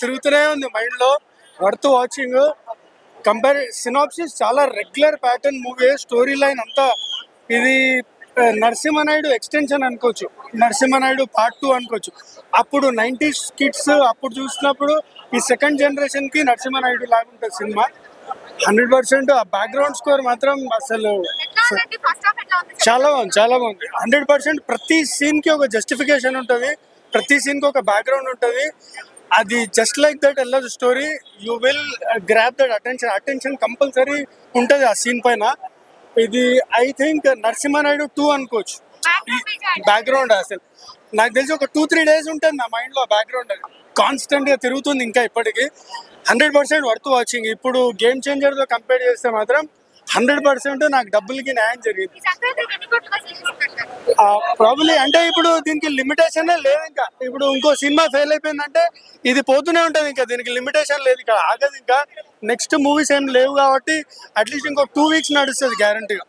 తిరుగుతూనే ఉంది మైండ్లో వర్త్ వాచింగ్. కంపేర్ సినాప్సిస్ చాలా regular pattern movie story line అంతా. ఇది నరసింహనాయుడు ఎక్స్టెన్షన్ అనుకోవచ్చు. నరసింహనాయుడు పార్ట్ టూ అనుకోవచ్చు. అప్పుడు నైంటీస్ కిడ్స్ అప్పుడు చూసినప్పుడు ఈ సెకండ్ జనరేషన్కి నరసింహనాయుడు లాగా ఉంటుంది సినిమా. హండ్రెడ్ పర్సెంట్ ఆ బ్యాక్గ్రౌండ్ స్కోర్ మాత్రం అసలు చాలా బాగుంది చాలా బాగుంది. హండ్రెడ్ పర్సెంట్ ప్రతి సీన్కి ఒక జస్టిఫికేషన్ ఉంటుంది. ప్రతి సీన్కి ఒక బ్యాక్గ్రౌండ్ ఉంటుంది. అది just like that L story you will grab that attention attention compulsory ఉంటుంది ఆ సీన్ పైన. ఇది ఐ థింక్ నరసింహనాయుడు టూ అనుకోవచ్చు. బ్యాక్గ్రౌండ్ అసలు. నాకు తెలిసి ఒక టూ త్రీ డేస్ ఉంటుంది నా మైండ్లో బ్యాక్గ్రౌండ్ కాన్స్టెంట్గా తిరుగుతుంది ఇంకా ఇప్పటికీ. హండ్రెడ్ పర్సెంట్ వర్త్ వాచింగ్ ఇప్పుడు గేమ్ చేంజర్తో కంపేర్ చేస్తే మాత్రం హండ్రెడ్ పర్సెంట్ నాకు డబ్బులకి న్యాయం జరిగింది. ప్రాబ్లీ అంటే ఇప్పుడు దీనికి లిమిటేషన్ లేదు ఇంకా. ఇప్పుడు ఇంకో సినిమా ఫెయిల్ అయిపోయిందంటే ఇది పోతూనే ఉంటుంది ఇంకా. దీనికి లిమిటేషన్ లేదు ఇంకా. ఆగదు ఇంకా. నెక్స్ట్ మూవీస్ ఏం లేవు కాబట్టి అట్లీస్ట్ ఇంకో టూ వీక్స్ నడుస్తుంది గ్యారంటీగా